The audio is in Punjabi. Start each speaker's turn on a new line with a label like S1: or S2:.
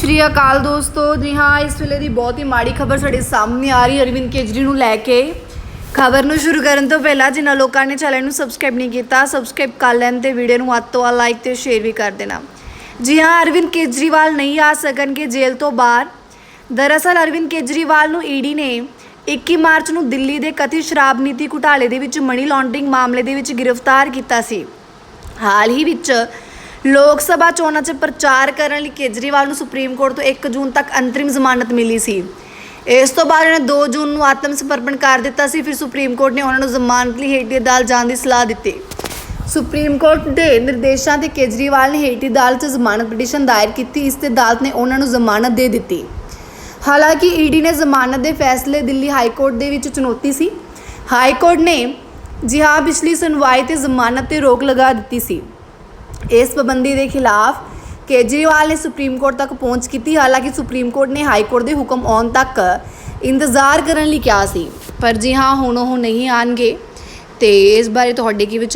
S1: ਸ਼੍ਰੀ ਅਕਾਲ ਦੋਸਤੋ, ਜੀ ਹਾਂ, ਇਸ ਵੇਲੇ ਦੀ ਬਹੁਤ ਹੀ ਮਾੜੀ ਖਬਰ ਸਾਡੇ ਸਾਹਮਣੇ ਆ ਰਹੀ ਹੈ। ਅਰਵਿੰਦ ਕੇਜਰੀ ਨੂੰ ਲੈ ਕੇ ਖਬਰ ਨੂੰ ਸ਼ੁਰੂ ਕਰਨ ਤੋਂ ਪਹਿਲਾਂ ਜਿਨ੍ਹਾਂ ਲੋਕਾਂ ਨੇ ਚੈਨਲ ਨੂੰ ਸਬਸਕ੍ਰਾਈਬ ਨਹੀਂ ਕੀਤਾ ਸਬਸਕ੍ਰਾਈਬ ਕਰ ਲੈਣ ਤੇ ਵੀਡੀਓ ਨੂੰ ਵੱਧ ਤੋਂ ਵੱਧ ਲਾਈਕ ਤੇ ਸ਼ੇਅਰ ਵੀ ਕਰ ਦੇਣਾ। ਜੀ ਹਾਂ, ਅਰਵਿੰਦ ਕੇਜਰੀਵਾਲ ਨਹੀਂ ਆ ਸਕਣਗੇ ਜੇਲ੍ਹ ਤੋਂ ਬਾਹਰ। ਦਰਅਸਲ ਅਰਵਿੰਦ ਕੇਜਰੀਵਾਲ ਨੂੰ ਈਡੀ ਨੇ 21 ਮਾਰਚ ਨੂੰ ਦਿੱਲੀ ਦੇ ਕਥਿਤ ਸ਼ਰਾਬ ਨੀਤੀ ਘੁਟਾਲੇ ਦੇ ਵਿੱਚ ਮਨੀ ਲਾਂਡਰਿੰਗ ਮਾਮਲੇ ਦੇ ਵਿੱਚ ਗ੍ਰਿਫਤਾਰ ਕੀਤਾ ਸੀ। ਹਾਲ ਹੀ ਵਿੱਚ ਲੋਕ ਸਭਾ ਚੋਣਾਂ 'ਚ ਪ੍ਰਚਾਰ ਕਰਨ ਲਈ ਕੇਜਰੀਵਾਲ ਨੂੰ ਸੁਪਰੀਮ ਕੋਰਟ ਤੋਂ 1 ਜੂਨ ਤੱਕ ਅੰਤਰਿਮ ਜ਼ਮਾਨਤ ਮਿਲੀ ਸੀ। ਇਸ ਤੋਂ ਬਾਅਦ ਉਹਨੇ 2 ਜੂਨ ਨੂੰ ਆਤਮ ਸਮਰਪਣ ਕਰ ਦਿੱਤਾ ਸੀ, ਫਿਰ ਸੁਪਰੀਮ ਕੋਰਟ ਨੇ ਉਹਨਾਂ ਨੂੰ ਜ਼ਮਾਨਤ ਲਈ ਹੇਠਲੀ ਅਦਾਲਤ ਜਾਣ ਦੀ ਸਲਾਹ ਦਿੱਤੀ। ਸੁਪਰੀਮ ਕੋਰਟ ਦੇ ਨਿਰਦੇਸ਼ਾਂ ਤੇ ਕੇਜਰੀਵਾਲ ਨੇ ਹੇਠਲੀ ਅਦਾਲਤ 'ਚ ਜ਼ਮਾਨਤ ਪਟੀਸ਼ਨ ਦਾਇਰ ਕੀਤੀ, ਇਸ ਤੇ ਅਦਾਲਤ ਨੇ ਉਹਨਾਂ ਨੂੰ ਜ਼ਮਾਨਤ ਦੇ ਦਿੱਤੀ। ਹਾਲਾਂਕਿ ਈਡੀ ਨੇ ਜ਼ਮਾਨਤ ਦੇ ਫੈਸਲੇ ਦਿੱਲੀ ਹਾਈ ਕੋਰਟ ਦੇ ਵਿੱਚ ਚੁਣੌਤੀ ਸੀ। ਹਾਈ ਕੋਰਟ ਨੇ ਜੀ ਹਾਂ ਪਿਛਲੀ ਸੁਣਵਾਈ ਤੇ ਜ਼ਮਾਨਤ ਤੇ ਰੋਕ ਲਗਾ ਦਿੱਤੀ ਸੀ। ਇਸ ਪਾਬੰਦੀ ਦੇ ਖਿਲਾਫ ਕੇਜਰੀਵਾਲ ਨੇ ਸੁਪਰੀਮ ਕੋਰਟ ਤੱਕ ਪਹੁੰਚ ਕੀਤੀ। ਹਾਲਾਂਕਿ ਸੁਪਰੀਮ ਕੋਰਟ ਨੇ ਹਾਈ ਕੋਰਟ ਦੇ ਹੁਕਮ ਆਉਣ ਤੱਕ ਇੰਤਜ਼ਾਰ ਕਰਨ ਲਈ ਕਿਹਾ ਸੀ। ਪਰ ਜੀ ਹਾਂ, ਹੁਣ ਉਹ ਨਹੀਂ ਆਣਗੇ। ਤੇ ਇਸ ਬਾਰੇ ਤੁਹਾਡੇ ਕੀ ਵਿਚਾਰ